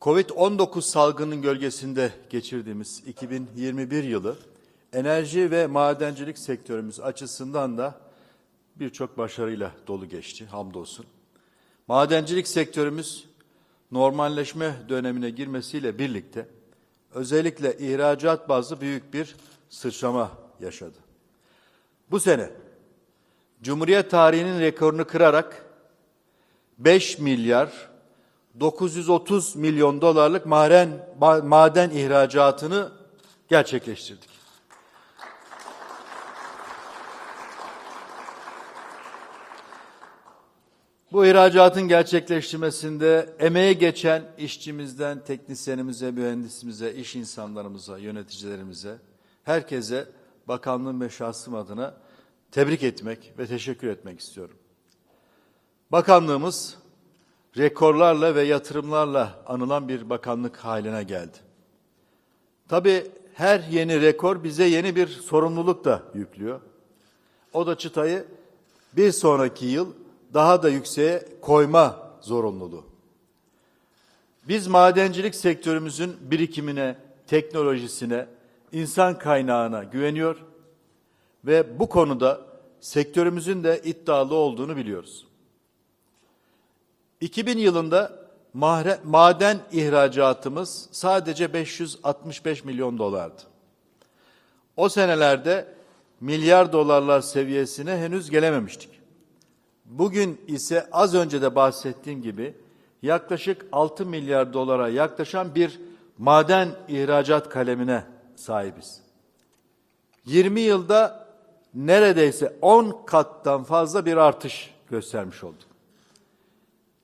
Covid-19 salgının gölgesinde geçirdiğimiz 2021 yılı enerji ve madencilik sektörümüz açısından da birçok başarıyla dolu geçti hamdolsun. Madencilik sektörümüz normalleşme dönemine girmesiyle birlikte özellikle ihracat bazlı büyük bir sıçrama yaşadı. Bu sene Cumhuriyet tarihinin rekorunu kırarak 5 milyar 930 milyon dolarlık maden, maden ihracatını gerçekleştirdik. Bu ihracatın gerçekleştirmesinde emeğe geçen işçimizden teknisyenimize, mühendisimize, iş insanlarımıza, yöneticilerimize, herkese bakanlığım ve şahsım adına tebrik etmek ve teşekkür etmek istiyorum. Bakanlığımız rekorlarla ve yatırımlarla anılan bir bakanlık haline geldi. Tabii her yeni rekor bize yeni bir sorumluluk da yüklüyor. O da çıtayı bir sonraki yıl daha da yükseğe koyma zorunluluğu. Biz madencilik sektörümüzün birikimine, teknolojisine, insan kaynağına güveniyor ve bu konuda sektörümüzün de iddialı olduğunu biliyoruz. 2000 yılında mahre, maden ihracatımız sadece 565 milyon dolardı. O senelerde milyar dolarlar seviyesine henüz gelememiştik. Bugün ise az önce de bahsettiğim gibi yaklaşık 6 milyar dolara yaklaşan bir maden ihracat kalemine sahibiz. 20 yılda neredeyse 10 kattan fazla bir artış göstermiş olduk.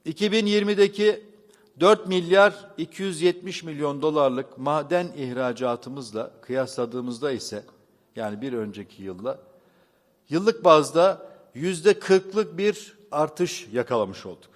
2020'deki 4 milyar 270 milyon dolarlık maden ihracatımızla kıyasladığımızda ise yani bir önceki yılla yıllık bazda yüzde 40'lık bir artış yakalamış olduk.